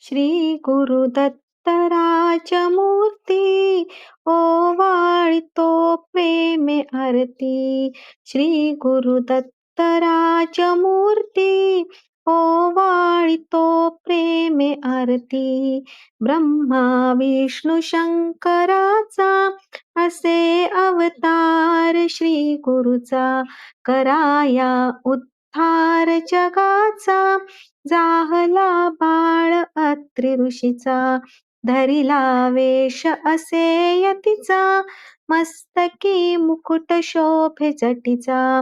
श्री गुरुदत्तराज मूर्ती ओवाळितो प्रेमे आरती. श्री गुरुदत्तराज मूर्ती ओवाळितो प्रेमे आरती. ब्रह्मा विष्णू शंकराचा असे अवतार श्री गुरुचा. कराया फार जगाचा जाहला बाळ अत्रि ऋषीचा धरिला वेश असे यतीचा मस्तकी मुकुट शोभे जटीचा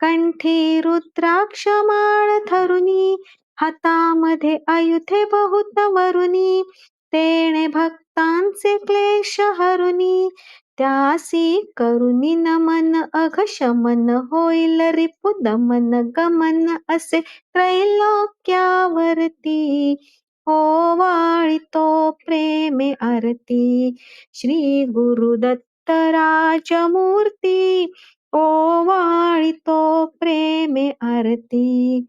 कंठी रुद्राक्ष माळ थरुनी हातामध्ये अयुथे बहुत वरुनी तेणे भक्तांचे क्लेश हरुनी त्यासी करुनी नमन अघशमन होईल रिपुदमन गमन असे त्रैलोक्यावरती. हो ओवाळितो प्रेमे आरती. श्री गुरुदत्त राजमूर्ती हो वाळितो प्रेमे आरती.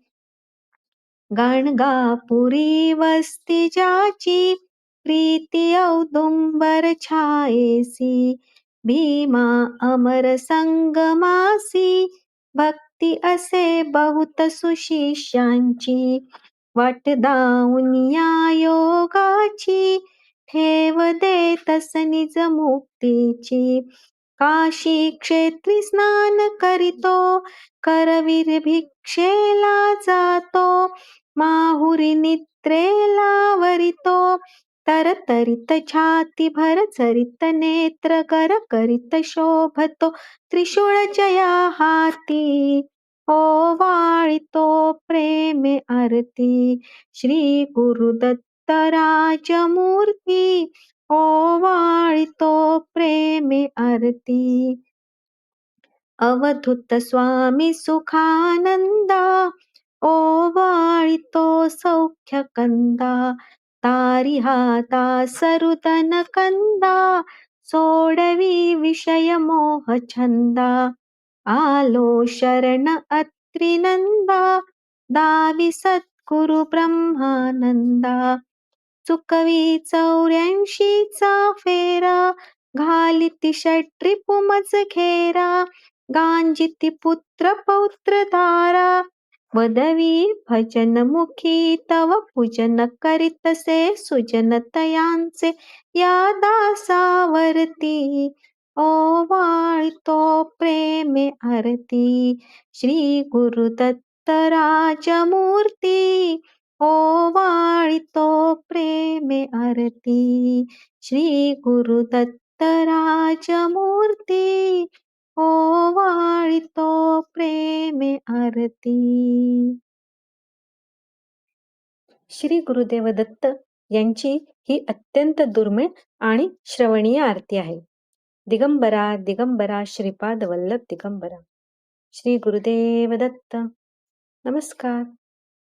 गणगापुरी वस्ती जाची प्रीती औदुंबर छायेसी. भीमा अमर संगमासी भक्ती असे बहुत सुशिष्यांची वाट दाऊनिया योगाची ठेव दे तस निज मुक्तीची. काशी क्षेत्री स्नान करीतो करवीर भिक्षेला जातो माहुरी नित्रेला वरितो तरतरित छाती भर चरित नेत्र कर करित शोभतो त्रिशूळ जया हाती. वाळितो प्रेमे आरती. श्री गुरुदत्त राजमूर्ती. वाळितो प्रेमे आरती. अवधूत स्वामी सुखानंदा. ओवाळितो सौख्य कंदा तारी हाता सरुदन कंदा सोडवी विषय मोह छंदा. आलो शरण अत्रिनंदा दावी सद्गुरु ब्रह्मानंदा. चुकवी चौऱ्याऐंशीचा फेरा घालिती षट्री पुमज घेरा. गांजिती पुत्र पौत्र धारा वदवी भजन मुखी तव पूजन करीतसे सुजन तयांचे या दासावरती. ओवाळतो प्रेमे आरती. श्री गुरुदत्त राजमूर्ती. ओवाळितो प्रेमे आरती. श्री गुरुदत्त राजमूर्ती. ओ वाळ आरती. श्री गुरुदेव दत्त यांची ही अत्यंत दुर्मिळ आणि श्रवणीय आरती आहे. दिगंबरा दिगंबरा श्रीपाद वल्लभ दिगंबरा. श्री गुरुदेव दत्त. नमस्कार.